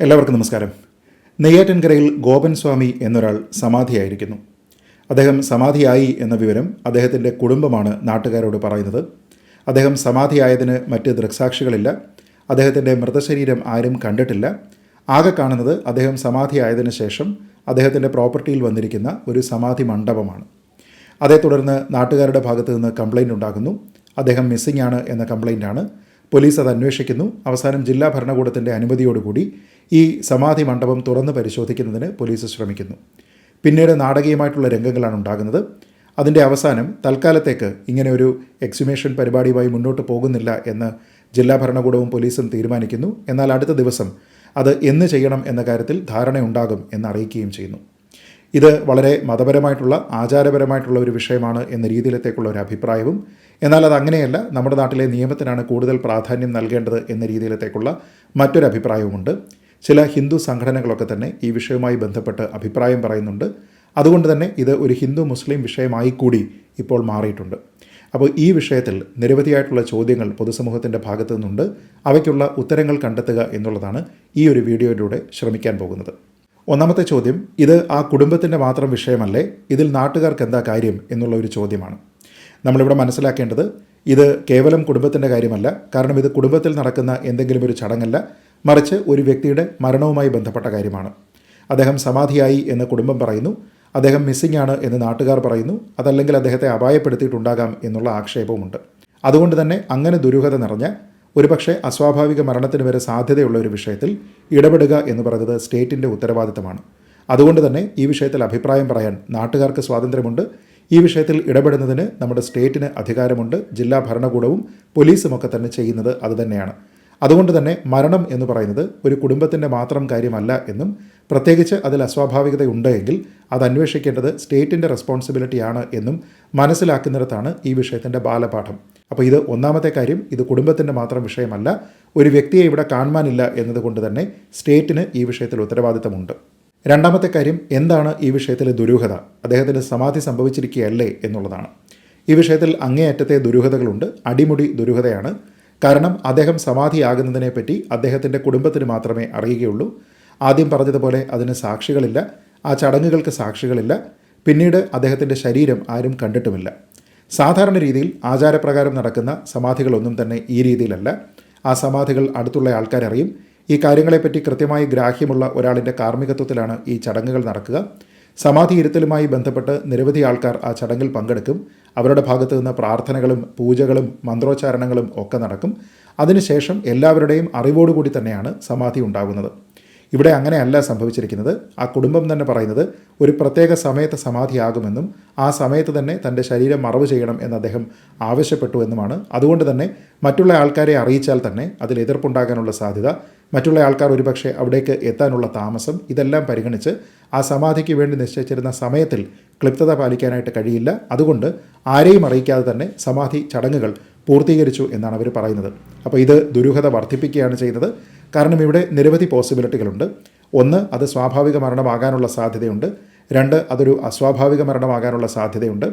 എല്ലാവർക്കും നമസ്കാരം. നെയ്യാറ്റിൻകരയിൽ ഗോപൻ സ്വാമി എന്നൊരാൾ സമാധിയായിരിക്കുന്നു. അദ്ദേഹം സമാധിയായി എന്ന വിവരം അദ്ദേഹത്തിന്റെ കുടുംബമാണ് നാട്ടുകാരോട് പറയുന്നത്. അദ്ദേഹം സമാധിയായതിന് മറ്റ് ദൃക്സാക്ഷികളില്ല. അദ്ദേഹത്തിന്റെ മൃതശരീരം ആരും കണ്ടിട്ടില്ല. ആകെ കാണുന്നത് അദ്ദേഹം സമാധിയായതിനു ശേഷം അദ്ദേഹത്തിന്റെ പ്രോപ്പർട്ടിയിൽ വന്നിരിക്കുന്ന ഒരു സമാധി മണ്ഡപമാണ്. അതേ തുടർന്ന് നാട്ടുകാരുടെ ഭാഗത്തു നിന്ന് കംപ്ലൈന്റ് ഉണ്ടാകുന്നു. അദ്ദേഹം മിസ്സിംഗ് ആണ് എന്ന കംപ്ലൈന്റാണ് പോലീസ് അത് അന്വേഷിക്കുന്നു. അവസാനം ജില്ലാ ഭരണകൂടത്തിന്റെ അനുമതിയോടുകൂടി ഈ സമാധി മണ്ഡപം തുറന്ന് പരിശോധിക്കുന്നതിന് പോലീസ് ശ്രമിക്കുന്നു. പിന്നീട് നാടകീയമായിട്ടുള്ള രംഗങ്ങളാണ് ഉണ്ടാകുന്നത്. അതിന്റെ അവസാനം തൽക്കാലത്തേക്ക് ഇങ്ങനെ ഒരു എക്സിമേഷൻ പരിപാടിയുമായി മുന്നോട്ട് പോകുന്നില്ല എന്ന് ജില്ലാ ഭരണകൂടവും പോലീസും തീരുമാനിക്കുന്നു. എന്നാൽ അടുത്ത ദിവസം അത് എന്ന് ചെയ്യണം എന്ന കാര്യത്തിൽ ധാരണയുണ്ടാകും എന്ന് അറിയിക്കുകയും ചെയ്യുന്നു. ഇത് വളരെ മതപരമായിട്ടുള്ള ആചാരപരമായിട്ടുള്ള ഒരു വിഷയമാണ് എന്ന രീതിയിലത്തേക്കുള്ള ഒരു അഭിപ്രായവും. എന്നാൽ അത് അങ്ങനെയല്ല നമ്മുടെ നാട്ടിലെ നിയമത്തിനാണ് കൂടുതൽ പ്രാധാന്യം നൽകേണ്ടത് എന്ന രീതിയിലത്തേക്കുള്ള മറ്റൊരു അഭിപ്രായവുമുണ്ട്. ചില ഹിന്ദു സംഘടനകളൊക്കെ തന്നെ ഈ വിഷയവുമായി ബന്ധപ്പെട്ട് അഭിപ്രായം പറയുന്നുണ്ട്. അതുകൊണ്ട് തന്നെ ഇത് ഒരു ഹിന്ദു മുസ്ലിം വിഷയമായി കൂടി ഇപ്പോൾ മാറിയിട്ടുണ്ട്. അപ്പോൾ ഈ വിഷയത്തിൽ നിരവധിയായിട്ടുള്ള ചോദ്യങ്ങൾ പൊതുസമൂഹത്തിന്റെ ഭാഗത്തു നിന്നുണ്ട്. അവയ്ക്കുള്ള ഉത്തരങ്ങൾ കണ്ടെത്തുക എന്നുള്ളതാണ് ഈ ഒരു വീഡിയോയിലൂടെ ശ്രമിക്കാൻ പോകുന്നത്. ഒന്നാമത്തെ ചോദ്യം ഇത് ആ കുടുംബത്തിന്റെ മാത്രം വിഷയമല്ലേ? ഇതിൽ നാട്ടുകാർക്ക് എന്താ കാര്യം എന്നുള്ള ഒരു ചോദ്യമാണ്. നമ്മളിവിടെ മനസ്സിലാക്കേണ്ടത് ഇത് കേവലം കുടുംബത്തിന്റെ കാര്യമല്ല. കാരണം ഇത് കുടുംബത്തിൽ നടക്കുന്ന എന്തെങ്കിലും ഒരു ചടങ്ങല്ല. മറിച്ച് ഒരു വ്യക്തിയുടെ മരണവുമായി ബന്ധപ്പെട്ട കാര്യമാണ്. അദ്ദേഹം സമാധിയായി എന്ന് കുടുംബം പറയുന്നു. അദ്ദേഹം മിസ്സിംഗ് ആണ് എന്ന് നാട്ടുകാർ പറയുന്നു. അതല്ലെങ്കിൽ അദ്ദേഹത്തെ അപായപ്പെടുത്തിയിട്ടുണ്ടാകാം എന്നുള്ള ആക്ഷേപവുമുണ്ട്. അതുകൊണ്ട് തന്നെ അങ്ങനെ ദുരൂഹത നിറഞ്ഞ ഒരുപക്ഷെ അസ്വാഭാവിക മരണത്തിന് വരെ സാധ്യതയുള്ള ഒരു വിഷയത്തിൽ ഇടപെടുക എന്ന് പറയുന്നത് സ്റ്റേറ്റിന്റെ ഉത്തരവാദിത്തമാണ്. അതുകൊണ്ട് തന്നെ ഈ വിഷയത്തിൽ അഭിപ്രായം പറയാൻ നാട്ടുകാർക്ക് സ്വാതന്ത്ര്യമുണ്ട്. ഈ വിഷയത്തിൽ ഇടപെടുന്നതിന് നമ്മുടെ സ്റ്റേറ്റിന് അധികാരമുണ്ട്. ജില്ലാ ഭരണകൂടവും പോലീസും ഒക്കെ തന്നെ ചെയ്യുന്നത് അതുതന്നെയാണ്. അതുകൊണ്ട് തന്നെ മരണം എന്ന് പറയുന്നത് ഒരു കുടുംബത്തിന്റെ മാത്രം കാര്യമല്ല എന്നും പ്രത്യേകിച്ച് അതിൽ അസ്വാഭാവികത ഉണ്ടെങ്കിൽ അത് അന്വേഷിക്കേണ്ടത് സ്റ്റേറ്റിന്റെ റെസ്പോൺസിബിലിറ്റിയാണ് എന്നും മനസ്സിലാക്കുന്നിടത്താണ് ഈ വിഷയത്തിന്റെ ബാലപാഠം. അപ്പോൾ ഇത് ഒന്നാമത്തെ കാര്യം ഇത് കുടുംബത്തിന്റെ മാത്രം വിഷയമല്ല ഒരു വ്യക്തിയെ ഇവിടെ കാണുവാനില്ല എന്നതുകൊണ്ട് തന്നെ സ്റ്റേറ്റിന് ഈ വിഷയത്തിൽ ഉത്തരവാദിത്തമുണ്ട്. രണ്ടാമത്തെ കാര്യം എന്താണ് ഈ വിഷയത്തിലെ ദുരൂഹത? അദ്ദേഹത്തിന് സമാധി സംഭവിച്ചിരിക്കുകയല്ലേ എന്നുള്ളതാണ്. ഈ വിഷയത്തിൽ അങ്ങേയറ്റത്തെ ദുരൂഹതകളുണ്ട് അടിമുടി ദുരൂഹതയാണ്. കാരണം അദ്ദേഹം സമാധിയാകുന്നതിനെപ്പറ്റി അദ്ദേഹത്തിന്റെ കുടുംബത്തിന് മാത്രമേ അറിയുകയുള്ളൂ. ആദ്യം പറഞ്ഞതുപോലെ അതിന് സാക്ഷികളില്ല. ആ ചടങ്ങുകൾക്ക് സാക്ഷികളില്ല. പിന്നീട് അദ്ദേഹത്തിന്റെ ശരീരം ആരും കണ്ടിട്ടുമില്ല. സാധാരണ രീതിയിൽ ആചാരപ്രകാരം നടക്കുന്ന സമാധികളൊന്നും തന്നെ ഈ രീതിയിലല്ല. ആ സമാധികൾ അടുത്തുള്ള ആൾക്കാരറിയും ഈ കാര്യങ്ങളെപ്പറ്റി കൃത്യമായി ഗ്രാഹ്യമുള്ള ഒരാളിന്റെ കാർമ്മികത്വത്തിലാണ് ഈ ചടങ്ങുകൾ നടക്കുക. സമാധി ഇരുത്തലുമായി ബന്ധപ്പെട്ട് നിരവധി ആൾക്കാർ ആ ചടങ്ങിൽ പങ്കെടുക്കും. അവരുടെ ഭാഗത്തു നിന്ന് പ്രാർത്ഥനകളും പൂജകളും മന്ത്രോച്ചാരണങ്ങളും ഒക്കെ നടക്കും. അതിനുശേഷം എല്ലാവരുടെയും അറിവോടുകൂടി തന്നെയാണ് സമാധി ഉണ്ടാകുന്നത്. ഇവിടെ അങ്ങനെയല്ല സംഭവിച്ചിരിക്കുന്നത്. ആ കുടുംബം തന്നെ പറയുന്നത് ഒരു പ്രത്യേക സമയത്ത് സമാധിയാകുമെന്നും ആ സമയത്ത് തന്നെ തന്റെ ശരീരം മറവ് ചെയ്യണം എന്ന് അദ്ദേഹം ആവശ്യപ്പെട്ടു എന്നുമാണ്. അതുകൊണ്ട് തന്നെ മറ്റുള്ള ആൾക്കാരെ അറിയിച്ചാൽ തന്നെ അതിൽ എതിർപ്പുണ്ടാകാനുള്ള സാധ്യത മറ്റുള്ള ആൾക്കാർ ഒരുപക്ഷെ അവിടേക്ക് എത്താനുള്ള താമസം ഇതെല്ലാം പരിഗണിച്ച് ആ സമാധിക്ക് വേണ്ടി നിശ്ചയിച്ചിരുന്ന സമയത്തിൽ ക്ലിപ്തത പാലിക്കാനായിട്ട് കഴിയില്ല. അതുകൊണ്ട് ആരെയും അറിയിക്കാതെ തന്നെ സമാധി ചടങ്ങുകൾ പൂർത്തീകരിച്ചു എന്നാണ് അവർ പറയുന്നത്. അപ്പോൾ ഇത് ദുരൂഹത വർദ്ധിപ്പിക്കുകയാണ് ചെയ്യുന്നത്. കാരണം ഇവിടെ നിരവധി പോസിബിലിറ്റികളുണ്ട്. ഒന്ന് അത് സ്വാഭാവിക മരണമാകാനുള്ള സാധ്യതയുണ്ട്. രണ്ട് അതൊരു അസ്വാഭാവിക മരണമാകാനുള്ള സാധ്യതയുണ്ട്.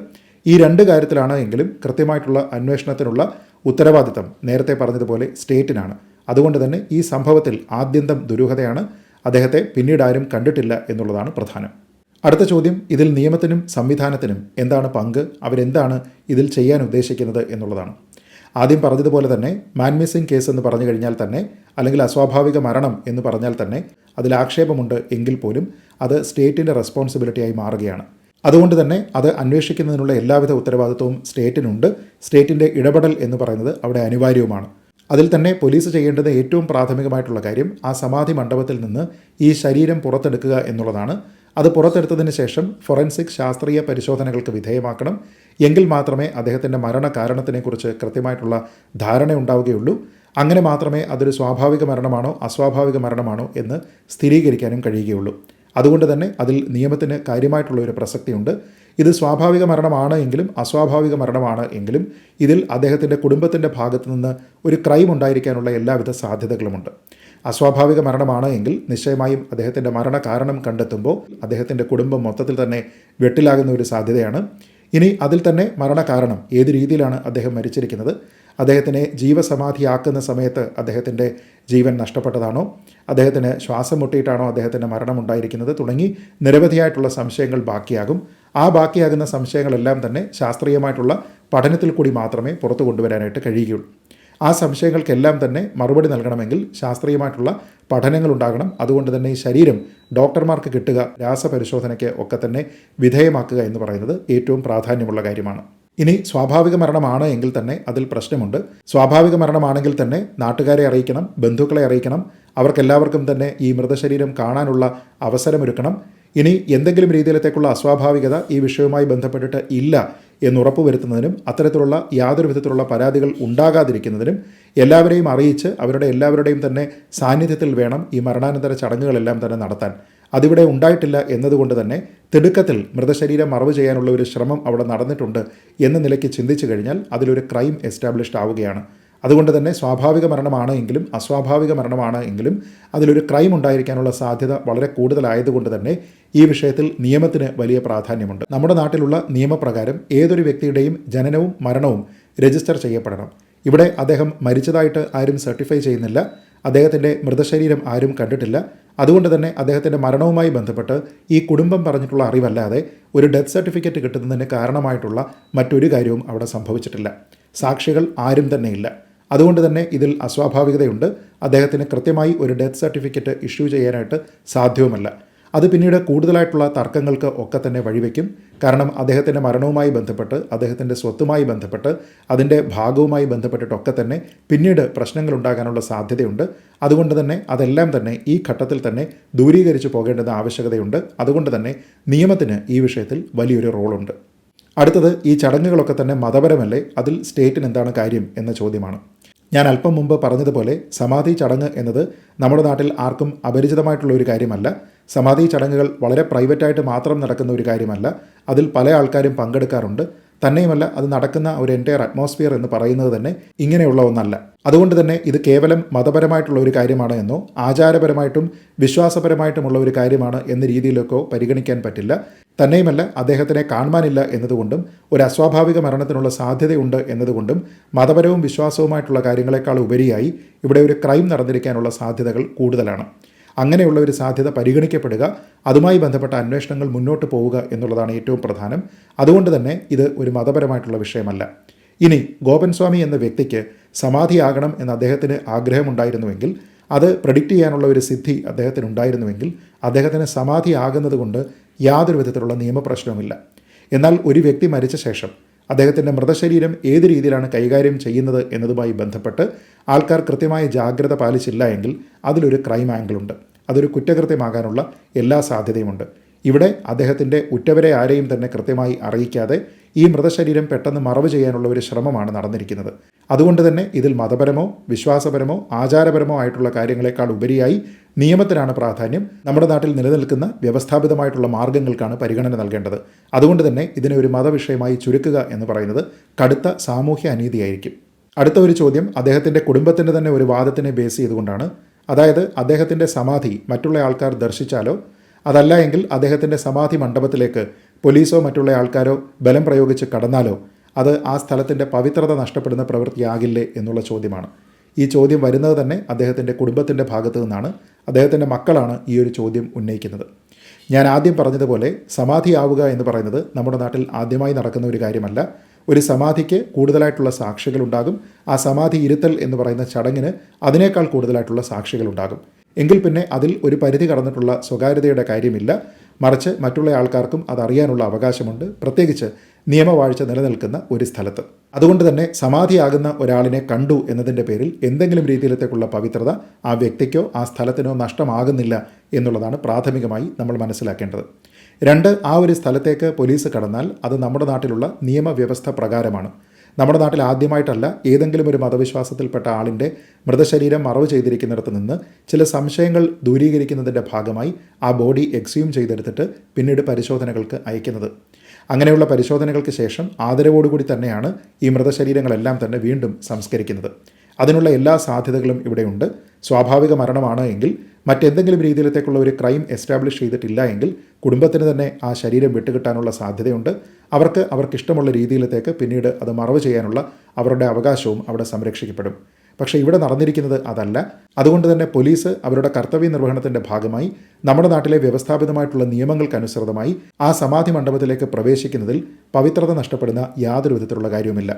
ഈ രണ്ട് കാര്യത്തിലാണ് എങ്കിലും കൃത്യമായിട്ടുള്ള അന്വേഷണത്തിനുള്ള ഉത്തരവാദിത്തം. നേരത്തെ പറഞ്ഞതുപോലെ സ്റ്റേറ്റിനാണ്. അതുകൊണ്ട് തന്നെ ഈ സംഭവത്തിൽ ആദ്യന്തം ദുരൂഹതയാണ് അദ്ദേഹത്തെ പിന്നീട് ആരും കണ്ടിട്ടില്ല എന്നുള്ളതാണ് പ്രധാനം. അടുത്ത ചോദ്യം ഇതിൽ നിയമത്തിനും സംവിധാനത്തിനും എന്താണ് പങ്ക്? അവരെന്താണ് ഇതിൽ ചെയ്യാൻ ഉദ്ദേശിക്കുന്നത് എന്നുള്ളതാണ്. ആദ്യം പറഞ്ഞതുപോലെ തന്നെ മാൻ മിസ്സിംഗ് കേസ് എന്ന് പറഞ്ഞു കഴിഞ്ഞാൽ തന്നെ അല്ലെങ്കിൽ അസ്വാഭാവിക മരണം എന്ന് പറഞ്ഞാൽ തന്നെ അതിൽ ആക്ഷേപമുണ്ട് എങ്കിൽ പോലും അത് സ്റ്റേറ്റിന്റെ റെസ്പോൺസിബിലിറ്റിയായി മാറുകയാണ്. അതുകൊണ്ട് തന്നെ അത് അന്വേഷിക്കുന്നതിനുള്ള എല്ലാവിധ ഉത്തരവാദിത്വവും സ്റ്റേറ്റിനുണ്ട്. സ്റ്റേറ്റിന്റെ ഇടപെടൽ എന്ന് പറയുന്നത് അവിടെ അനിവാര്യവുമാണ്. അതിൽ തന്നെ പോലീസ് ചെയ്യേണ്ടത് ഏറ്റവും പ്രാഥമികമായിട്ടുള്ള കാര്യം ആ സമാധി മണ്ഡപത്തിൽ നിന്ന് ഈ ശരീരം പുറത്തെടുക്കുക എന്നുള്ളതാണ്. അത് പുറത്തെടുത്തതിന് ശേഷം ഫൊറൻസിക് ശാസ്ത്രീയ പരിശോധനകൾക്ക് വിധേയമാക്കണം. എങ്കിൽ മാത്രമേ അദ്ദേഹത്തിന്റെ മരണ കാരണത്തിനെക്കുറിച്ച് കൃത്യമായിട്ടുള്ള ധാരണ ഉണ്ടാവുകയുള്ളൂ അങ്ങനെ മാത്രമേ അതൊരു സ്വാഭാവിക മരണമാണോ അസ്വാഭാവിക മരണമാണോ എന്ന് സ്ഥിരീകരിക്കാനും കഴിയുകയുള്ളൂ. അതുകൊണ്ട് തന്നെ അതിൽ നിയമത്തിന് കാര്യമായിട്ടുള്ള ഒരു പ്രസക്തിയുണ്ട്. ഇത് സ്വാഭാവിക മരണമാണ് എങ്കിലും അസ്വാഭാവിക മരണമാണ് എങ്കിലും ഇതിൽ അദ്ദേഹത്തിന്റെ കുടുംബത്തിന്റെ ഭാഗത്തു നിന്ന് ഒരു ക്രൈം ഉണ്ടായിരിക്കാനുള്ള എല്ലാവിധ സാധ്യതകളുമുണ്ട്. അസ്വാഭാവിക മരണമാണ് എങ്കിൽ നിശ്ചയമായും അദ്ദേഹത്തിന്റെ മരണ കാരണം കണ്ടെത്തുമ്പോൾ അദ്ദേഹത്തിന്റെ കുടുംബം മൊത്തത്തിൽ തന്നെ വെട്ടിലാകുന്ന ഒരു സാധ്യതയാണ്. ഇനി അതിൽ തന്നെ മരണകാരണം. ഏത് രീതിയിലാണ് അദ്ദേഹം മരിച്ചിരിക്കുന്നത്? അദ്ദേഹത്തിനെ ജീവസമാധിയാക്കുന്ന സമയത്ത് അദ്ദേഹത്തിന്റെ ജീവൻ നഷ്ടപ്പെട്ടതാണോ? അദ്ദേഹത്തിന് ശ്വാസം മുട്ടിയിട്ടാണോ അദ്ദേഹത്തിന്റെ മരണമുണ്ടായിരിക്കുന്നത്? തുടങ്ങി നിരവധിയായിട്ടുള്ള സംശയങ്ങൾ ബാക്കിയാകും. ആ ബാക്കിയാകുന്ന സംശയങ്ങളെല്ലാം തന്നെ ശാസ്ത്രീയമായിട്ടുള്ള പഠനത്തിൽ കൂടി മാത്രമേ പുറത്തു കൊണ്ടുവരാനായിട്ട് കഴിയുകയുള്ളൂ. ആ സംശയങ്ങൾക്കെല്ലാം തന്നെ മറുപടി നൽകണമെങ്കിൽ ശാസ്ത്രീയമായിട്ടുള്ള പഠനങ്ങൾ ഉണ്ടാകണം അതുകൊണ്ട് തന്നെ ഈ ശരീരം ഡോക്ടർമാർക്ക് കിട്ടുക രാസപരിശോധനയ്ക്ക് ഒക്കെ തന്നെ വിധേയമാക്കുക എന്ന് പറയുന്നത് ഏറ്റവും പ്രാധാന്യമുള്ള കാര്യമാണ്. ഇനി സ്വാഭാവിക മരണമാണ് എങ്കിൽ തന്നെ അതിൽ പ്രശ്നമുണ്ട്. സ്വാഭാവിക മരണമാണെങ്കിൽ തന്നെ നാട്ടുകാരെ അറിയിക്കണം ബന്ധുക്കളെ അറിയിക്കണം. അവർക്കെല്ലാവർക്കും തന്നെ ഈ മൃതശരീരം കാണാനുള്ള അവസരമൊരുക്കണം. ഇനി എന്തെങ്കിലും രീതിയിലത്തേക്കുള്ള അസ്വാഭാവികത ഈ വിഷയവുമായി ബന്ധപ്പെട്ടിട്ട് ഇല്ല എന്ന് ഉറപ്പുവരുത്തുന്നതിനും അത്തരത്തിലുള്ള യാതൊരു വിധത്തിലുള്ള പരാതികൾ ഉണ്ടാകാതിരിക്കുന്നതിനും എല്ലാവരെയും അറിയിച്ച് അവരുടെ എല്ലാവരുടെയും തന്നെ സാന്നിധ്യത്തിൽ വേണം ഈ മരണാനന്തര ചടങ്ങുകളെല്ലാം തന്നെ നടത്താൻ. അതിവിടെ ഉണ്ടായിട്ടില്ല എന്നതുകൊണ്ട് തന്നെ തിടുക്കത്തിൽ മൃതശരീരം മറവ് ചെയ്യാനുള്ള ഒരു ശ്രമം അവിടെ നടന്നിട്ടുണ്ട് എന്ന നിലയ്ക്ക് ചിന്തിച്ചു കഴിഞ്ഞാൽ അതിലൊരു ക്രൈം എസ്റ്റാബ്ലിഷ്ഡ് ആവുകയാണ്. അതുകൊണ്ട് തന്നെ സ്വാഭാവിക മരണമാണ് എങ്കിലും അസ്വാഭാവിക മരണമാണ് എങ്കിലും അതിലൊരു ക്രൈം ഉണ്ടായിരിക്കാനുള്ള സാധ്യത വളരെ കൂടുതലായതുകൊണ്ട് തന്നെ ഈ വിഷയത്തിൽ നിയമത്തിന് വലിയ പ്രാധാന്യമുണ്ട്. നമ്മുടെ നാട്ടിലുള്ള നിയമപ്രകാരം ഏതൊരു വ്യക്തിയുടെയും ജനനവും മരണവും രജിസ്റ്റർ ചെയ്യപ്പെടണം. ഇവിടെ അദ്ദേഹം മരിച്ചതായിട്ട് ആരും സർട്ടിഫൈ ചെയ്യുന്നില്ല. അദ്ദേഹത്തിന്റെ മൃതശരീരം ആരും കണ്ടിട്ടില്ല. അതുകൊണ്ട് തന്നെ അദ്ദേഹത്തിന്റെ മരണവുമായി ബന്ധപ്പെട്ട് ഈ കുടുംബം പറഞ്ഞിട്ടുള്ള അറിവല്ലാതെ ഒരു ഡെത്ത് സർട്ടിഫിക്കറ്റ് കിട്ടുന്നതിന് കാരണമായിട്ടുള്ള മറ്റൊരു കാര്യവും അവിടെ സംഭവിച്ചിട്ടില്ല. സാക്ഷികൾ ആരും തന്നെയില്ല. അതുകൊണ്ട് തന്നെ ഇതിൽ അസ്വാഭാവികതയുണ്ട്. അദ്ദേഹത്തിന് കൃത്യമായി ഒരു ഡെത്ത് സർട്ടിഫിക്കറ്റ് ഇഷ്യൂ ചെയ്യാനായിട്ട് സാധ്യവുമല്ല. അത് പിന്നീട് കൂടുതലായിട്ടുള്ള തർക്കങ്ങൾക്ക് ഒക്കെ തന്നെ വഴിവെക്കും. കാരണം അദ്ദേഹത്തിന്റെ മരണവുമായി ബന്ധപ്പെട്ട് അദ്ദേഹത്തിന്റെ സ്വത്തുമായി ബന്ധപ്പെട്ട് അതിന്റെ ഭാഗവുമായി ബന്ധപ്പെട്ടിട്ടൊക്കെ തന്നെ പിന്നീട് പ്രശ്നങ്ങൾ ഉണ്ടാകാനുള്ള സാധ്യതയുണ്ട്. അതുകൊണ്ട് തന്നെ അതെല്ലാം തന്നെ ഈ ഘട്ടത്തിൽ തന്നെ ദൂരീകരിച്ചു പോകേണ്ടത് ആവശ്യകതയുണ്ട്. അതുകൊണ്ട് തന്നെ നിയമത്തിന് ഈ വിഷയത്തിൽ വലിയൊരു റോളുണ്ട്. അടുത്തത് ഈ ചടങ്ങുകളൊക്കെ തന്നെ മതപരമല്ലേ? അതിൽ സ്റ്റേറ്റിന് എന്താണ് കാര്യം എന്ന ചോദ്യമാണ്. ഞാൻ അല്പം മുമ്പ് പറഞ്ഞതുപോലെ സമാധി ചടങ്ങ് എന്നത് നമ്മുടെ നാട്ടിൽ ആർക്കും അപരിചിതമായിട്ടുള്ള ഒരു കാര്യമല്ല. സമാധി ചടങ്ങുകൾ വളരെ പ്രൈവറ്റായിട്ട് മാത്രം നടക്കുന്ന ഒരു കാര്യമല്ല. അതിൽ പല ആൾക്കാരും പങ്കെടുക്കാറുണ്ട്. തന്നെയുമല്ല അത് നടക്കുന്ന ഒരു എന്റയർ അറ്റ്മോസ്ഫിയർ എന്ന് പറയുന്നത് തന്നെ ഇങ്ങനെയുള്ള ഒന്നല്ല. അതുകൊണ്ട് തന്നെ ഇത് കേവലം മതപരമായിട്ടുള്ള ഒരു കാര്യമാണ് എന്നോ ആചാരപരമായിട്ടും വിശ്വാസപരമായിട്ടുമുള്ള ഒരു കാര്യമാണ് എന്ന രീതിയിലൊക്കെ പരിഗണിക്കാൻ പറ്റില്ല. തന്നെയുമല്ല അദ്ദേഹത്തിനെ കാണുവാനില്ല എന്നതുകൊണ്ടും ഒരു അസ്വാഭാവിക മരണത്തിനുള്ള സാധ്യതയുണ്ട് എന്നതുകൊണ്ടും മതപരവും വിശ്വാസവുമായിട്ടുള്ള കാര്യങ്ങളെക്കാൾ ഉപരിയായി ഇവിടെ ഒരു ക്രൈം നടന്നിരിക്കാനുള്ള സാധ്യതകൾ കൂടുതലാണ്. അങ്ങനെയുള്ള ഒരു സാധ്യത പരിഗണിക്കപ്പെടുക അതുമായി ബന്ധപ്പെട്ട അന്വേഷണങ്ങൾ മുന്നോട്ട് പോവുക എന്നുള്ളതാണ് ഏറ്റവും പ്രധാനം. അതുകൊണ്ട് തന്നെ ഇത് ഒരു മതപരമായിട്ടുള്ള വിഷയമല്ല. ഇനി ഗോപൻ സ്വാമി എന്ന വ്യക്തിക്ക് സമാധിയാകണം എന്ന് അദ്ദേഹത്തിന് ആഗ്രഹമുണ്ടായിരുന്നുവെങ്കിൽ അത് പ്രഡിക്റ്റ് ചെയ്യാനുള്ള ഒരു സിദ്ധി അദ്ദേഹത്തിന് ഉണ്ടായിരുന്നുവെങ്കിൽ അദ്ദേഹത്തിന് സമാധിയാകുന്നത് കൊണ്ട് യാതൊരു വിധത്തിലുള്ള നിയമപ്രശ്നവുമില്ല. എന്നാൽ ഒരു വ്യക്തി മരിച്ച ശേഷം അദ്ദേഹത്തിന്റെ മൃതശരീരം ഏത് രീതിയിലാണ് കൈകാര്യം ചെയ്യുന്നത് എന്നതുമായി ബന്ധപ്പെട്ട് ആൾക്കാർ കൃത്യമായ ജാഗ്രത പാലിച്ചില്ല എങ്കിൽ അതിലൊരു ക്രൈം ആംഗിളുണ്ട് അതൊരു കുറ്റകൃത്യമാകാനുള്ള എല്ലാ സാധ്യതയുമുണ്ട്. ഇവിടെ അദ്ദേഹത്തിന്റെ ഉറ്റവരെ ആരെയും തന്നെ കൃത്യമായി അറിയിക്കാതെ ഈ മൃതശരീരം പെട്ടെന്ന് മറവ് ചെയ്യാനുള്ള ഒരു ശ്രമമാണ് നടന്നിരിക്കുന്നത്. അതുകൊണ്ട് തന്നെ ഇതിൽ മതപരമോ വിശ്വാസപരമോ ആചാരപരമോ ആയിട്ടുള്ള കാര്യങ്ങളെക്കാൾ ഉപരിയായി നിയമത്തിനാണ് പ്രാധാന്യം നമ്മുടെ നാട്ടിൽ നിലനിൽക്കുന്ന വ്യവസ്ഥാപിതമായിട്ടുള്ള മാർഗങ്ങൾക്കാണ് പരിഗണന നൽകേണ്ടത്. അതുകൊണ്ട് തന്നെ ഇതിനെ ഒരു മതവിഷയമായി ചുരുക്കുക എന്ന് പറയുന്നത് കടുത്ത സാമൂഹ്യ അനീതിയായിരിക്കും. അടുത്ത ഒരു ചോദ്യം അദ്ദേഹത്തിന്റെ കുടുംബത്തിന്റെ തന്നെ ഒരു വാദത്തിനെ ബേസ് ചെയ്തുകൊണ്ടാണ്. അതായത് അദ്ദേഹത്തിന്റെ സമാധി മറ്റുള്ള ആൾക്കാർ ദർശിച്ചാലോ? അതല്ല എങ്കിൽ അദ്ദേഹത്തിന്റെ സമാധി മണ്ഡപത്തിലേക്ക് പോലീസോ മറ്റുള്ള ആൾക്കാരോ ബലം പ്രയോഗിച്ച് കടന്നാലോ അത് ആ സ്ഥലത്തിന്റെ പവിത്രത നഷ്ടപ്പെടുന്ന പ്രവൃത്തിയാകില്ലേ എന്നുള്ള ചോദ്യമാണ്. ഈ ചോദ്യം വരുന്നത് തന്നെ അദ്ദേഹത്തിന്റെ കുടുംബത്തിന്റെ ഭാഗത്തു നിന്നാണ്. അദ്ദേഹത്തിന്റെ മക്കളാണ് ഈ ഒരു ചോദ്യം ഉന്നയിക്കുന്നത്. ഞാൻ ആദ്യം പറഞ്ഞതുപോലെ സമാധിയാവുക എന്ന് പറയുന്നത് നമ്മുടെ നാട്ടിൽ ആദ്യമായി നടക്കുന്ന ഒരു കാര്യമല്ല. ഒരു സമാധിക്ക് കൂടുതലായിട്ടുള്ള സാക്ഷികളുണ്ടാകും ആ സമാധി ഇരുത്തൽ എന്ന് പറയുന്ന ചടങ്ങിന് അതിനേക്കാൾ കൂടുതലായിട്ടുള്ള സാക്ഷികളുണ്ടാകും എങ്കിൽ പിന്നെ അതിൽ ഒരു പരിധി കടന്നിട്ടുള്ള സ്വകാര്യതയുടെ കാര്യമില്ല. മറിച്ച് മറ്റുള്ള ആൾക്കാർക്കും അതറിയാനുള്ള അവകാശമുണ്ട്. പ്രത്യേകിച്ച് നിയമവാഴ്ച നിലനിൽക്കുന്ന ഒരു സ്ഥലത്ത്. അതുകൊണ്ട് തന്നെ സമാധിയാകുന്ന ഒരാളിനെ കണ്ടു എന്നതിന്റെ പേരിൽ എന്തെങ്കിലും രീതിയിലത്തേക്കുള്ള പവിത്രത ആ വ്യക്തിക്കോ ആ സ്ഥലത്തിനോ നഷ്ടമാകുന്നില്ല എന്നുള്ളതാണ് പ്രാഥമികമായി നമ്മൾ മനസ്സിലാക്കേണ്ടത്. രണ്ട് ആ ഒരു സ്ഥലത്തേക്ക് പോലീസ് കടന്നാൽ അത് നമ്മുടെ നാട്ടിലുള്ള നിയമവ്യവസ്ഥ പ്രകാരമാണ്. നമ്മുടെ നാട്ടിൽ ആദ്യമായിട്ടല്ല ഏതെങ്കിലും ഒരു മതവിശ്വാസത്തിൽപ്പെട്ട ആളിന്റെ മൃതശരീരം മറവ് ചെയ്തിരിക്കുന്നിടത്ത് നിന്ന് ചില സംശയങ്ങൾ ദൂരീകരിക്കുന്നതിന്റെ ഭാഗമായി ആ ബോഡി എക്സ്യൂം ചെയ്തെടുത്തിട്ട് പിന്നീട് പരിശോധനകൾക്ക് അയക്കുന്നത്. അങ്ങനെയുള്ള പരിശോധനകൾക്ക് ശേഷം ആദരവോടുകൂടി തന്നെയാണ് ഈ മൃതശരീരങ്ങളെല്ലാം തന്നെ വീണ്ടും സംസ്കരിക്കുന്നത്. അതിനുള്ള എല്ലാ സാധ്യതകളും ഇവിടെയുണ്ട്. സ്വാഭാവിക മരണമാണ് എങ്കിൽ മറ്റെന്തെങ്കിലും രീതിയിലത്തേക്കുള്ള ഒരു ക്രൈം എസ്റ്റാബ്ലിഷ് ചെയ്തിട്ടില്ല എങ്കിൽ കുടുംബത്തിന് തന്നെ ആ ശരീരം വിട്ടുകിട്ടാനുള്ള സാധ്യതയുണ്ട്. അവർക്ക് അവർക്കിഷ്ടമുള്ള രീതിയിലത്തേക്ക് പിന്നീട് അത് മറവ് ചെയ്യാനുള്ള അവരുടെ അവകാശവും അവിടെ സംരക്ഷിക്കപ്പെടും. പക്ഷേ ഇവിടെ നടന്നിരിക്കുന്നത് അതല്ല. അതുകൊണ്ട് തന്നെ പോലീസ് അവരുടെ കർത്തവ്യ നിർവഹണത്തിന്റെ ഭാഗമായി നമ്മുടെ നാട്ടിലെ വ്യവസ്ഥാപിതമായിട്ടുള്ള നിയമങ്ങൾക്കനുസൃതമായി ആ സമാധി മണ്ഡപത്തിലേക്ക് പ്രവേശിക്കുന്നതിൽ പവിത്രത നഷ്ടപ്പെടുന്ന യാതൊരു വിധത്തിലുള്ള കാര്യവുമില്ല.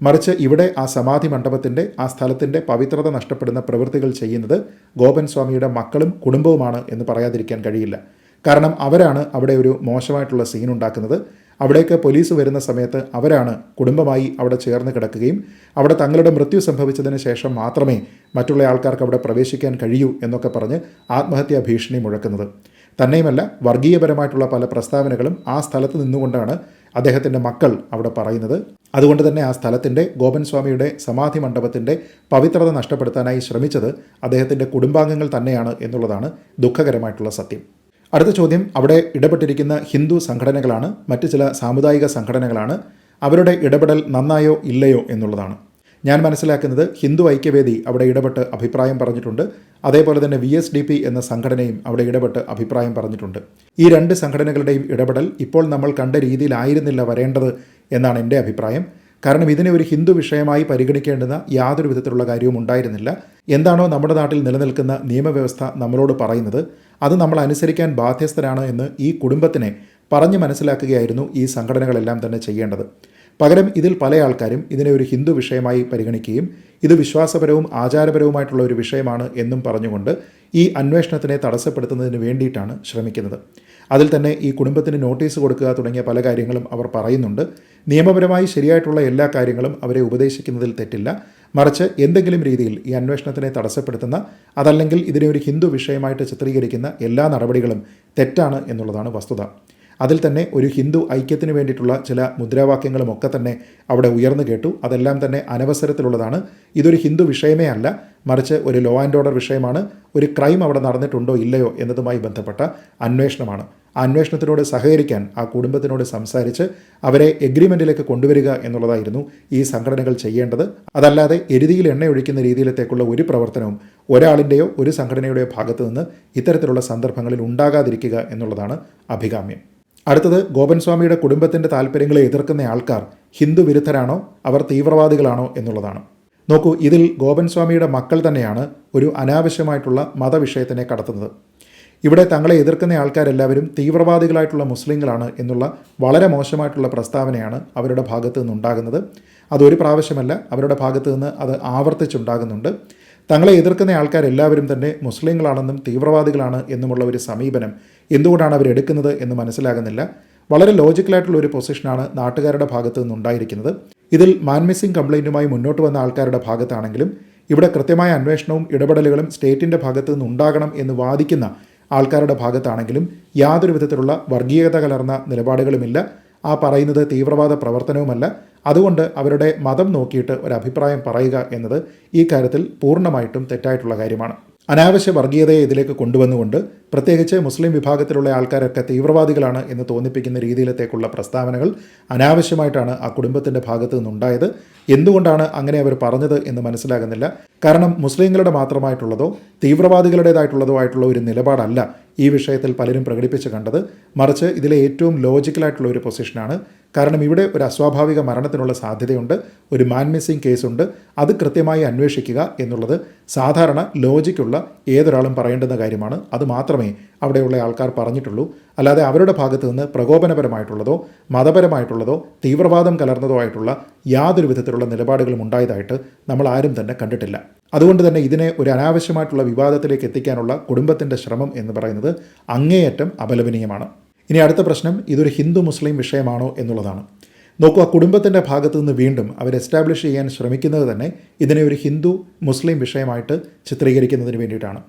മറിച്ച് ഇവിടെ ആ സമാധി മണ്ഡപത്തിന്റെ ആ സ്ഥലത്തിന്റെ പവിത്രത നഷ്ടപ്പെടുന്ന പ്രവൃത്തികൾ ചെയ്യുന്നത് ഗോപൻ സ്വാമിയുടെ മക്കളും കുടുംബവുമാണ് എന്ന് പറയാതിരിക്കാൻ കഴിയില്ല. കാരണം അവരാണ് അവിടെ ഒരു മോശമായിട്ടുള്ള സീൻ ഉണ്ടാക്കുന്നത്. അവിടേക്ക് പോലീസ് വരുന്ന സമയത്ത് അവരാണ് കുടുംബമായി അവിടെ ചേർന്ന് കിടക്കുകയും അവിടെ തങ്ങളുടെ മൃത്യു സംഭവിച്ചതിന് ശേഷം മാത്രമേ മറ്റുള്ള ആൾക്കാർക്ക് അവിടെ പ്രവേശിക്കാൻ കഴിയൂ എന്നൊക്കെ പറഞ്ഞ് ആത്മഹത്യാ ഭീഷണി മുഴക്കുന്നത്. തന്നെയുമല്ല വർഗീയപരമായിട്ടുള്ള പല പ്രസ്താവനകളും ആ സ്ഥലത്ത് നിന്നുകൊണ്ടാണ് അദ്ദേഹത്തിന്റെ മക്കൾ അവിടെ പറയുന്നത്. അതുകൊണ്ട് തന്നെ ആ സ്ഥലത്തിന്റെ ഗോപൻ സ്വാമിയുടെ സമാധി മണ്ഡപത്തിന്റെ പവിത്രത നഷ്ടപ്പെടുത്താനായി ശ്രമിച്ചത് അദ്ദേഹത്തിന്റെ കുടുംബാംഗങ്ങൾ തന്നെയാണ് എന്നുള്ളതാണ് ദുഃഖകരമായിട്ടുള്ള സത്യം. അടുത്ത ചോദ്യം അവിടെ ഇടപെട്ടിരിക്കുന്ന ഹിന്ദു സംഘടനകളാണ് മറ്റ് ചില സാമുദായിക സംഘടനകളാണ് അവരുടെ ഇടപെടൽ നന്നായോ ഇല്ലയോ എന്നുള്ളതാണ്. ഞാൻ മനസ്സിലാക്കുന്നത് ഹിന്ദു ഐക്യവേദി അവിടെ ഇടപെട്ട് അഭിപ്രായം പറഞ്ഞിട്ടുണ്ട്. അതേപോലെ തന്നെ വി എസ് ഡി പി എന്ന സംഘടനയും അവിടെ ഇടപെട്ട് അഭിപ്രായം പറഞ്ഞിട്ടുണ്ട്. ഈ രണ്ട് സംഘടനകളുടെയും ഇടപെടൽ ഇപ്പോൾ നമ്മൾ കണ്ട രീതിയിലായിരുന്നില്ല വരേണ്ടത് എന്നാണ് എന്റെ അഭിപ്രായം. കാരണം ഇതിനെ ഒരു ഹിന്ദു വിഷയമായി പരിഗണിക്കേണ്ടുന്ന യാതൊരു വിധത്തിലുള്ള കാര്യവും ഉണ്ടായിരുന്നില്ല. എന്താണോ നമ്മുടെ നാട്ടിൽ നിലനിൽക്കുന്ന നിയമവ്യവസ്ഥ നമ്മളോട് പറയുന്നത്. അത് നമ്മൾ അനുസരിക്കാൻ ബാധ്യസ്ഥരാണ് എന്ന് ഈ കുടുംബത്തിനെ പറഞ്ഞു മനസ്സിലാക്കുകയായിരുന്നു ഈ സംഘടനകളെല്ലാം തന്നെ ചെയ്യേണ്ടത്. പകരം ഇതിൽ പല ആൾക്കാരും ഇതിനെ ഒരു ഹിന്ദു വിഷയമായി പരിഗണിക്കുകയും ഇത് വിശ്വാസപരവും ആചാരപരവുമായിട്ടുള്ള ഒരു വിഷയമാണ് എന്നും പറഞ്ഞുകൊണ്ട് ഈ അന്വേഷണത്തിനെ തടസ്സപ്പെടുത്തുന്നതിന് വേണ്ടിയിട്ടാണ് ശ്രമിക്കുന്നത്. അതിൽ തന്നെ ഈ കുടുംബത്തിന് നോട്ടീസ് കൊടുക്കുക തുടങ്ങിയ പല കാര്യങ്ങളും അവർ പറയുന്നുണ്ട്. നിയമപരമായി ശരിയായിട്ടുള്ള എല്ലാ കാര്യങ്ങളും അവരെ ഉപദേശിക്കുന്നതിൽ തെറ്റില്ല. മറിച്ച് എന്തെങ്കിലും രീതിയിൽ ഈ അന്വേഷണത്തിനെ തടസ്സപ്പെടുത്തുന്ന അതല്ലെങ്കിൽ ഇതിനെ ഒരു ഹിന്ദു വിഷയമായിട്ട് ചിത്രീകരിക്കുന്ന എല്ലാ നടപടികളും തെറ്റാണ് എന്നുള്ളതാണ് വസ്തുത. അതിൽ തന്നെ ഒരു ഹിന്ദു ഐക്യത്തിന് വേണ്ടിയിട്ടുള്ള ചില മുദ്രാവാക്യങ്ങളും ഒക്കെ തന്നെ അവിടെ ഉയർന്നു കേട്ടു. അതെല്ലാം തന്നെ അനവസരത്തിലുള്ളതാണ്. ഇതൊരു ഹിന്ദു വിഷയമേ അല്ല. മറിച്ച് ഒരു ലോ ആൻഡ് ഓർഡർ വിഷയമാണ്. ഒരു ക്രൈം അവിടെ നടന്നിട്ടുണ്ടോ ഇല്ലയോ എന്നതുമായി ബന്ധപ്പെട്ട അന്വേഷണമാണ്. ആ അന്വേഷണത്തിനോട് സഹകരിക്കാൻ ആ കുടുംബത്തിനോട് സംസാരിച്ച് അവരെ എഗ്രിമെന്റിലേക്ക് കൊണ്ടുവരിക എന്നുള്ളതായിരുന്നു ഈ സംഘടനകൾ ചെയ്യേണ്ടത്. അതല്ലാതെ എരുതിയിൽ എണ്ണ ഒഴിക്കുന്ന രീതിയിലത്തേക്കുള്ള ഒരു പ്രവർത്തനവും ഒരാളിന്റെയോ ഒരു സംഘടനയുടെയോ ഭാഗത്തു നിന്ന് ഇത്തരത്തിലുള്ള സന്ദർഭങ്ങളിൽ ഉണ്ടാകാതിരിക്കുക എന്നുള്ളതാണ് അഭികാമ്യം. അടുത്തത് ഗോപൻ സ്വാമിയുടെ കുടുംബത്തിന്റെ താല്പര്യങ്ങളെ എതിർക്കുന്ന ആൾക്കാർ ഹിന്ദു വിരുദ്ധരാണോ? അവർ തീവ്രവാദികളാണോ എന്നുള്ളതാണ്. നോക്കൂ ഇതിൽ ഗോപൻ സ്വാമിയുടെ മക്കൾ തന്നെയാണ് ഒരു അനാവശ്യമായിട്ടുള്ള മതവിഷയത്തിനെ കടത്തുന്നത്. ഇവിടെ തങ്ങളെ എതിർക്കുന്ന ആൾക്കാരെല്ലാവരും തീവ്രവാദികളായിട്ടുള്ള മുസ്ലിങ്ങളാണ് എന്നുള്ള വളരെ മോശമായിട്ടുള്ള പ്രസ്താവനയാണ് അവരുടെ ഭാഗത്തു നിന്നുണ്ടാകുന്നത്. അതൊരു പ്രാവശ്യമല്ല അവരുടെ ഭാഗത്തു നിന്ന് അത് ആവർത്തിച്ചുണ്ടാകുന്നുണ്ട്. തങ്ങളെ എതിർക്കുന്ന ആൾക്കാരെല്ലാവരും തന്നെ മുസ്ലിങ്ങളാണെന്നും തീവ്രവാദികളാണ് എന്നുമുള്ള ഒരു സമീപനം എന്തുകൊണ്ടാണ് അവരെടുക്കുന്നത് എന്ന് മനസ്സിലാകുന്നില്ല. വളരെ ലോജിക്കലായിട്ടുള്ള ഒരു പൊസിഷനാണ് നാട്ടുകാരുടെ ഭാഗത്തു നിന്നുണ്ടായിരിക്കുന്നത്. ഇതിൽ മാൻമിസിംഗ് കംപ്ലൈന്റുമായി മുന്നോട്ട് വന്ന ആൾക്കാരുടെ ഭാഗത്താണെങ്കിലും ഇവിടെ കൃത്യമായ അന്വേഷണവും ഇടപെടലുകളും സ്റ്റേറ്റിന്റെ ഭാഗത്തു നിന്നുണ്ടാകണം എന്ന് വാദിക്കുന്ന ആൾക്കാരുടെ ഭാഗത്താണെങ്കിലും യാതൊരു വിധത്തിലുള്ള വർഗീയത കലർന്ന നിലപാടുകളുമില്ല. ആ പറയുന്നത് തീവ്രവാദ പ്രവർത്തനവുമല്ല. അതുകൊണ്ട് അവരുടെ മതം നോക്കിയിട്ട് ഒരു അഭിപ്രായം പറയുക എന്നത് ഈ കാര്യത്തിൽ പൂർണമായിട്ടും തെറ്റായിട്ടുള്ള കാര്യമാണ്. അനാവശ്യ വർഗീയതയെ ഇതിലേക്ക് കൊണ്ടുവന്നുകൊണ്ട് പ്രത്യേകിച്ച് മുസ്ലിം വിഭാഗത്തിലുള്ള ആൾക്കാരൊക്കെ തീവ്രവാദികളാണ് എന്ന് തോന്നിപ്പിക്കുന്ന രീതിയിലത്തേക്കുള്ള പ്രസ്താവനകൾ അനാവശ്യമായിട്ടാണ് ആ കുടുംബത്തിന്റെ ഭാഗത്ത് നിന്നുണ്ടായത്. എന്തുകൊണ്ടാണ് അങ്ങനെ അവർ പറഞ്ഞത് എന്ന് മനസ്സിലാകുന്നില്ല. കാരണം മുസ്ലിങ്ങളുടെ മാത്രമായിട്ടുള്ളതോ തീവ്രവാദികളുടേതായിട്ടുള്ളതോ ആയിട്ടുള്ള ഒരു നിലപാടല്ല ഈ വിഷയത്തിൽ പലരും പ്രകടിപ്പിച്ച് കണ്ടത്. മറിച്ച് ഇതിലെ ഏറ്റവും ലോജിക്കലായിട്ടുള്ള ഒരു പൊസിഷനാണ് കാരണം ഇവിടെ ഒരു അസ്വാഭാവിക മരണത്തിനുള്ള സാധ്യതയുണ്ട് ഒരു മാൻ മിസ്സിംഗ് കേസുണ്ട് അത് കൃത്യമായി അന്വേഷിക്കുക എന്നുള്ളത് സാധാരണ ലോജിക്കുള്ള ഏതൊരാളും പറയേണ്ടുന്ന കാര്യമാണ്. അത് മാത്രമേ അവിടെയുള്ള ആൾക്കാർ പറഞ്ഞിട്ടുള്ളൂ. അല്ലാതെ അവരുടെ ഭാഗത്ത് നിന്ന് പ്രകോപനപരമായിട്ടുള്ളതോ മതപരമായിട്ടുള്ളതോ തീവ്രവാദം കലർന്നതോ ആയിട്ടുള്ള യാതൊരു വിധത്തിലുള്ള നിലപാടുകളും ഉണ്ടായതായിട്ട് നമ്മൾ ആരും തന്നെ കണ്ടിട്ടില്ല. അതുകൊണ്ട് തന്നെ ഇതിനെ ഒരു അനാവശ്യമായിട്ടുള്ള വിവാദത്തിലേക്ക് എത്തിക്കാനുള്ള കുടുംബത്തിന്റെ ശ്രമം എന്ന് പറയുന്നത് അങ്ങേയറ്റം അപലപനീയമാണ്. ഇനി അടുത്ത പ്രശ്നം ഇതൊരു ഹിന്ദു മുസ്ലിം വിഷയമാണോ എന്നുള്ളതാണ്. നോക്കൂ ആ കുടുംബത്തിന്റെ ഭാഗത്തു നിന്ന് വീണ്ടും അവർ എസ്റ്റാബ്ലിഷ് ചെയ്യാൻ ശ്രമിക്കുന്നത് തന്നെ ഇതിനെ ഒരു ഹിന്ദു മുസ്ലിം വിഷയമായിട്ട് ചിത്രീകരിക്കുന്നതിന് വേണ്ടിയിട്ടാണ്.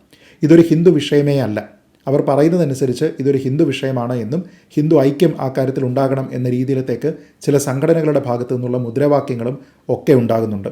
ഇതൊരു ഹിന്ദു വിഷയമേ അല്ല. അവർ പറയുന്നതനുസരിച്ച് ഇതൊരു ഹിന്ദു വിഷയമാണ് എന്നും ഹിന്ദു ഐക്യം ആ കാര്യത്തിൽ ഉണ്ടാകണം എന്ന രീതിയിലത്തേക്ക് ചില സംഘടനകളുടെ ഭാഗത്തു നിന്നുള്ള മുദ്രാവാക്യങ്ങളും ഒക്കെ ഉണ്ടാകുന്നുണ്ട്.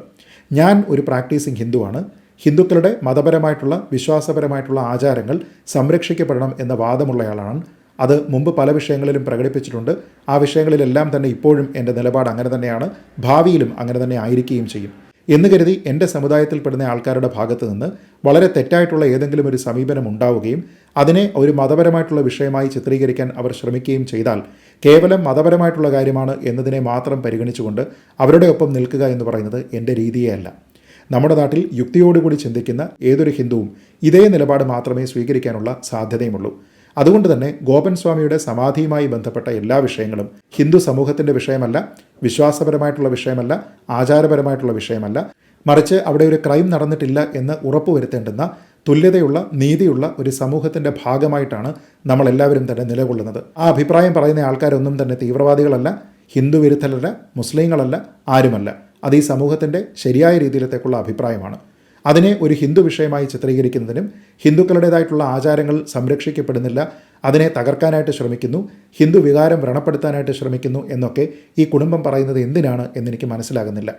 ഞാൻ ഒരു പ്രാക്ടീസിങ് ഹിന്ദുവാണ്. ഹിന്ദുക്കളുടെ മതപരമായിട്ടുള്ള വിശ്വാസപരമായിട്ടുള്ള ആചാരങ്ങൾ സംരക്ഷിക്കപ്പെടണം എന്ന വാദമുള്ളയാളാണ് അത് മുമ്പ് പല വിഷയങ്ങളിലും പ്രകടിപ്പിച്ചിട്ടുണ്ട്. ആ വിഷയങ്ങളിലെല്ലാം തന്നെ ഇപ്പോഴും എന്റെ നിലപാട് അങ്ങനെ തന്നെയാണ്. ഭാവിയിലും അങ്ങനെ തന്നെ ആയിരിക്കുകയും ചെയ്യും. എന്ന് കരുതി എന്റെ സമുദായത്തിൽപ്പെടുന്ന ആൾക്കാരുടെ ഭാഗത്ത് നിന്ന് വളരെ തെറ്റായിട്ടുള്ള ഏതെങ്കിലും ഒരു സമീപനം ഉണ്ടാവുകയും അതിനെ ഒരു മതപരമായിട്ടുള്ള വിഷയമായി ചിത്രീകരിക്കാൻ അവർ ശ്രമിക്കുകയും ചെയ്താൽ കേവലം മതപരമായിട്ടുള്ള കാര്യമാണ് എന്നതിനെ മാത്രം പരിഗണിച്ചുകൊണ്ട് അവരുടെ ഒപ്പം നിൽക്കുക എന്ന് പറയുന്നത് എന്റെ രീതിയേ അല്ല. നമ്മുടെ നാട്ടിൽ യുക്തിയോടുകൂടി ചിന്തിക്കുന്ന ഏതൊരു ഹിന്ദുവും ഇതേ നിലപാട് മാത്രമേ സ്വീകരിക്കാനുള്ള സാധ്യതയുമുള്ളൂ. അതുകൊണ്ട് തന്നെ ഗോപൻ സ്വാമിയുടെ സമാധിയുമായി ബന്ധപ്പെട്ട എല്ലാ വിഷയങ്ങളും ഹിന്ദു സമൂഹത്തിന്റെ വിഷയമല്ല വിശ്വാസപരമായിട്ടുള്ള വിഷയമല്ല ആചാരപരമായിട്ടുള്ള വിഷയമല്ല. മറിച്ച് അവിടെ ഒരു ക്രൈം നടന്നിട്ടില്ല എന്ന് ഉറപ്പുവരുത്തേണ്ടുന്ന തുല്യതയുള്ള നീതിയുള്ള ഒരു സമൂഹത്തിന്റെ ഭാഗമായിട്ടാണ് നമ്മളെല്ലാവരും തന്നെ നിലകൊള്ളുന്നത്. ആ അഭിപ്രായം പറയുന്ന ആൾക്കാരൊന്നും തന്നെ തീവ്രവാദികളല്ല ഹിന്ദു വിരുദ്ധരല്ല മുസ്ലിങ്ങളല്ല ആരുമല്ല. അത് ഈ സമൂഹത്തിന്റെ ശരിയായ രീതിയിലത്തേക്കുള്ള അഭിപ്രായമാണ്. അതിനെ ഒരു ഹിന്ദു വിഷയമായി ചിത്രീകരിക്കുന്നതിനും ഹിന്ദുക്കളുടേതായിട്ടുള്ള ആചാരങ്ങൾ സംരക്ഷിക്കപ്പെടുന്നില്ല അതിനെ തകർക്കാനായിട്ട് ശ്രമിക്കുന്നു ഹിന്ദു വികാരം വ്രണപ്പെടുത്താനായിട്ട് ശ്രമിക്കുന്നു എന്നൊക്കെ ഈ കുടുംബം പറയുന്നത് എന്തിനാണ് എന്നെനിക്ക് മനസ്സിലാകുന്നില്ല.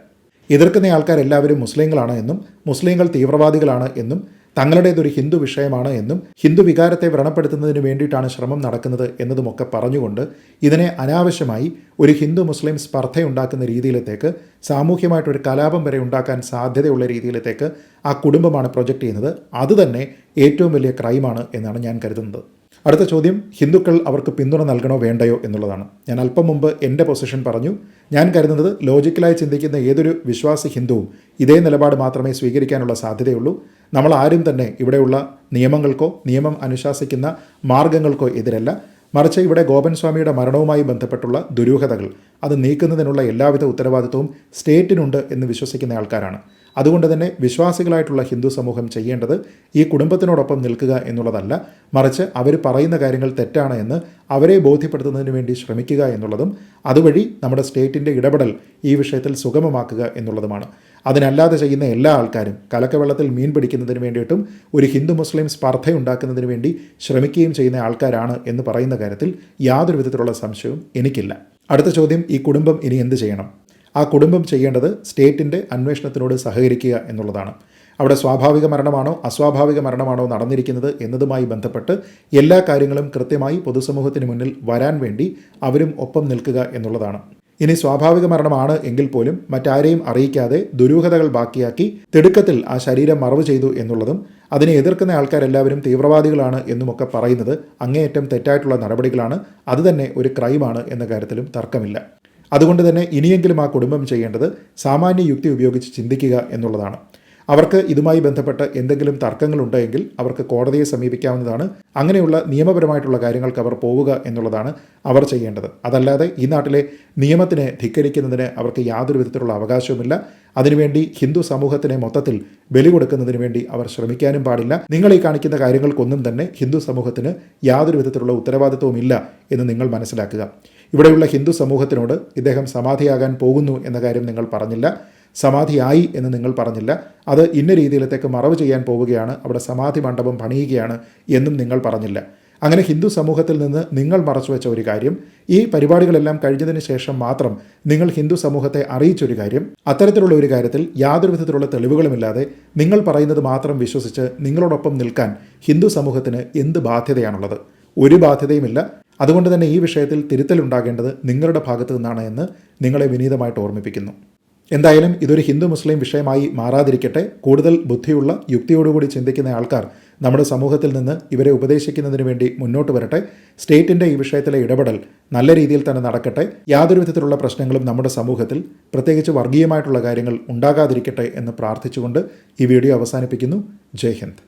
എതിർക്കുന്ന ആൾക്കാരെല്ലാവരും മുസ്ലിങ്ങളാണ് എന്നും മുസ്ലിങ്ങൾ തീവ്രവാദികളാണ് എന്നും തങ്ങളുടേതൊരു ഹിന്ദു വിഷയമാണ് എന്നും ഹിന്ദു വികാരത്തെ വ്രണപ്പെടുത്തുന്നതിന് വേണ്ടിയിട്ടാണ് ശ്രമം നടക്കുന്നത് എന്നതുമൊക്കെ പറഞ്ഞുകൊണ്ട് ഇതിനെ അനാവശ്യമായി ഒരു ഹിന്ദു മുസ്ലിം സ്പർദ്ധയുണ്ടാക്കുന്ന രീതിയിലത്തേക്ക് സാമൂഹ്യമായിട്ടൊരു കലാപം വരെ ഉണ്ടാക്കാൻ സാധ്യതയുള്ള രീതിയിലത്തേക്ക് ആ കുടുംബമാണ് പ്രൊജക്റ്റ് ചെയ്യുന്നത്. അതുതന്നെ ഏറ്റവും വലിയ ക്രൈമാണ് എന്നാണ് ഞാൻ കരുതുന്നത്. അടുത്ത ചോദ്യം ഹിന്ദുക്കൾ അവർക്ക് പിന്തുണ നൽകണോ വേണ്ടയോ എന്നുള്ളതാണ്. ഞാൻ അല്പം മുമ്പ് എന്റെ പൊസിഷൻ പറഞ്ഞു. ഞാൻ കരുതുന്നത് ലോജിക്കലായി ചിന്തിക്കുന്ന ഏതൊരു വിശ്വാസി ഹിന്ദുവും ഇതേ നിലപാട് മാത്രമേ സ്വീകരിക്കാനുള്ള സാധ്യതയുള്ളൂ. നമ്മൾ ആരും തന്നെ ഇവിടെയുള്ള നിയമങ്ങൾക്കോ നിയമം അനുശാസിക്കുന്ന മാർഗങ്ങൾക്കോ എതിരല്ല. മറിച്ച് ഇവിടെ ഗോപൻ സ്വാമിയുടെ മരണവുമായി ബന്ധപ്പെട്ടുള്ള ദുരൂഹതകൾ അത് നീക്കുന്നതിനുള്ള എല്ലാവിധ ഉത്തരവാദിത്വവും സ്റ്റേറ്റിനുണ്ട് എന്ന് വിശ്വസിക്കുന്ന ആൾക്കാരാണ്. അതുകൊണ്ട് തന്നെ വിശ്വാസികളായിട്ടുള്ള ഹിന്ദു സമൂഹം ചെയ്യേണ്ടത് ഈ കുടുംബത്തിനോടൊപ്പം നിൽക്കുക എന്നുള്ളതല്ല മറിച്ച് അവർ പറയുന്ന കാര്യങ്ങൾ തെറ്റാണ് എന്ന് അവരെ ബോധ്യപ്പെടുത്തുന്നതിന് വേണ്ടി ശ്രമിക്കുക എന്നുള്ളതും അതുവഴി നമ്മുടെ സ്റ്റേറ്റിന്റെ ഇടപെടൽ ഈ വിഷയത്തിൽ സുഗമമാക്കുക എന്നുള്ളതുമാണ്. അതിനല്ലാതെ ചെയ്യുന്ന എല്ലാ ആൾക്കാരും കലക്കവെള്ളത്തിൽ മീൻ പിടിക്കുന്നതിന് വേണ്ടിയിട്ടും ഒരു ഹിന്ദു മുസ്ലിം സ്പർദ്ധ ഉണ്ടാക്കുന്നതിന് വേണ്ടി ശ്രമിക്കുകയും ചെയ്യുന്ന ആൾക്കാരാണ് എന്ന് പറയുന്ന കാര്യത്തിൽ യാതൊരു വിധത്തിലുള്ള സംശയവും എനിക്കില്ല. അടുത്ത ചോദ്യം ഈ കുടുംബം ഇനി എന്ത് ചെയ്യണം? ആ കുടുംബം ചെയ്യേണ്ടത് സ്റ്റേറ്റിന്റെ അന്വേഷണത്തിനോട് സഹകരിക്കുക എന്നുള്ളതാണ്. അവിടെ സ്വാഭാവിക മരണമാണോ അസ്വാഭാവിക മരണമാണോ നടന്നിരിക്കുന്നത് എന്നതുമായി ബന്ധപ്പെട്ട് എല്ലാ കാര്യങ്ങളും കൃത്യമായി പൊതുസമൂഹത്തിന് മുന്നിൽ വരാൻ വേണ്ടി അവരും ഒപ്പം നിൽക്കുക എന്നുള്ളതാണ്. ഇനി സ്വാഭാവിക മരണമാണ് എങ്കിൽ പോലും മറ്റാരെയും അറിയിക്കാതെ ദുരൂഹതകൾ ബാക്കിയാക്കി തിടുക്കത്തിൽ ആ ശരീരം മറവ് ചെയ്തു എന്നുള്ളതും അതിനെ എതിർക്കുന്ന ആൾക്കാരെല്ലാവരും തീവ്രവാദികളാണ് എന്നുമൊക്കെ പറയുന്നത് അങ്ങേയറ്റം തെറ്റായിട്ടുള്ള നടപടികളാണ് അതുതന്നെ ഒരു ക്രൈമാണ് എന്ന കാര്യത്തിലും തർക്കമില്ല. അതുകൊണ്ട് തന്നെ ഇനിയെങ്കിലും ആ കുടുംബം ചെയ്യേണ്ടത് സാമാന്യ യുക്തി ഉപയോഗിച്ച് ചിന്തിക്കുക എന്നുള്ളതാണ്. അവർക്ക് ഇതുമായി ബന്ധപ്പെട്ട് എന്തെങ്കിലും തർക്കങ്ങളുണ്ടെങ്കിൽ അവർക്ക് കോടതിയെ സമീപിക്കാവുന്നതാണ്. അങ്ങനെയുള്ള നിയമപരമായിട്ടുള്ള കാര്യങ്ങൾക്ക് അവർ പോവുക എന്നുള്ളതാണ് അവർ ചെയ്യേണ്ടത്. അതല്ലാതെ ഈ നാട്ടിലെ നിയമത്തിനെ ധിക്കരിക്കുന്നതിന് അവർക്ക് യാതൊരു വിധത്തിലുള്ള അവകാശവുമില്ല. അതിനുവേണ്ടി ഹിന്ദു സമൂഹത്തിനെ മൊത്തത്തിൽ ബലി കൊടുക്കുന്നതിന് വേണ്ടി അവർ ശ്രമിക്കാനും പാടില്ല. നിങ്ങൾ ഈ കാണിക്കുന്ന കാര്യങ്ങൾക്കൊന്നും തന്നെ ഹിന്ദു സമൂഹത്തിന് യാതൊരു വിധത്തിലുള്ള ഉത്തരവാദിത്വവും ഇല്ല എന്ന് നിങ്ങൾ മനസ്സിലാക്കുക. ഇവിടെയുള്ള ഹിന്ദു സമൂഹത്തിനോട് ഇദ്ദേഹം സമാധിയാകാൻ പോകുന്നു എന്ന കാര്യം നിങ്ങൾ പറഞ്ഞില്ല. സമാധിയായി എന്ന് നിങ്ങൾ പറഞ്ഞില്ല. അത് ഇന്ന രീതിയിലത്തേക്ക് മറവ് ചെയ്യാൻ പോവുകയാണ് അവിടെ സമാധി മണ്ഡപം പണിയുകയാണ് എന്നും നിങ്ങൾ പറഞ്ഞില്ല. അങ്ങനെ ഹിന്ദു സമൂഹത്തിൽ നിന്ന് നിങ്ങൾ മറച്ചു വെച്ച ഒരു കാര്യം ഈ പരിപാടികളെല്ലാം കഴിഞ്ഞതിന് ശേഷം മാത്രം നിങ്ങൾ ഹിന്ദു സമൂഹത്തെ അറിയിച്ചൊരു കാര്യം അത്തരത്തിലുള്ള ഒരു കാര്യത്തിൽ യാതൊരു വിധത്തിലുള്ള തെളിവുകളുമില്ലാതെ നിങ്ങൾ പറയുന്നത് മാത്രം വിശ്വസിച്ച് നിങ്ങളോടൊപ്പം നിൽക്കാൻ ഹിന്ദു സമൂഹത്തിന് എന്ത് ബാധ്യതയാണുള്ളത്? ഒരു ബാധ്യതയുമില്ല. അതുകൊണ്ട് തന്നെ ഈ വിഷയത്തിൽ തിരുത്തലുണ്ടാകേണ്ടത് നിങ്ങളുടെ ഭാഗത്തു നിന്നാണ് എന്ന് നിങ്ങളെ വിനീതമായിട്ട് ഓർമ്മിപ്പിക്കുന്നു. എന്തായാലും ഇതൊരു ഹിന്ദു മുസ്ലിം വിഷയമായി മാറാതിരിക്കട്ടെ. കൂടുതൽ ബുദ്ധിയുള്ള യുക്തിയോടുകൂടി ചിന്തിക്കുന്ന ആൾക്കാർ നമ്മുടെ സമൂഹത്തിൽ നിന്ന് ഇവരെ ഉപദേശിക്കുന്നതിന് വേണ്ടി മുന്നോട്ട് വരട്ടെ. സ്റ്റേറ്റിന്റെ ഈ വിഷയത്തിലെ ഇടപെടൽ നല്ല രീതിയിൽ തന്നെ നടക്കട്ടെ. യാതൊരു വിധത്തിലുള്ള പ്രശ്നങ്ങളും നമ്മുടെ സമൂഹത്തിൽ പ്രത്യേകിച്ച് വർഗീയമായിട്ടുള്ള കാര്യങ്ങൾ ഉണ്ടാകാതിരിക്കട്ടെ എന്ന് പ്രാർത്ഥിച്ചുകൊണ്ട് ഈ വീഡിയോ അവസാനിപ്പിക്കുന്നു. ജയ് ഹിന്ദ്.